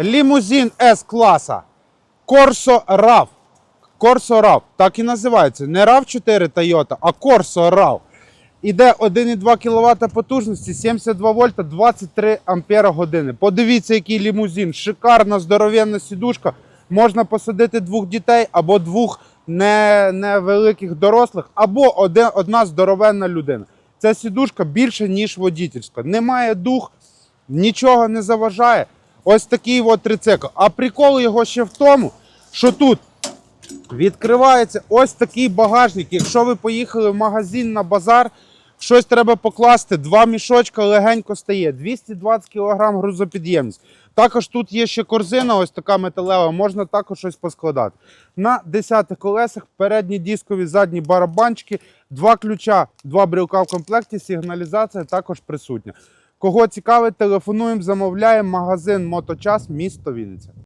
Лімузин С-класа. Corso RAV. Corso RAV. Так і називається. Не RAV4 Toyota, а Corso RAV. Іде 1,2 кВт потужності, 72 вольта, 23 ампера години. Подивіться, який лімузин. Шикарна, здоровенна сідушка. Можна посадити двох дітей або двох не- невеликих дорослих, або один, одна здоровенна людина. Ця сідушка більше, ніж водительська. Немає дух, нічого не заважає. Ось такий от трицикл. А прикол його ще в тому, що тут відкривається ось такий багажник. Якщо ви поїхали в магазин на базар, щось треба покласти, два мішочка легенько стає, 220 кг грузопідємність. Також тут є ще корзина, ось така металева, можна також щось поскладати. На 10 колесах передні дискові, задні барабанчики, два ключа, два брелка в комплекті, сигналізація також присутня. Кого цікавить, телефонуємо, замовляємо магазин Моточас, місто Вінниця.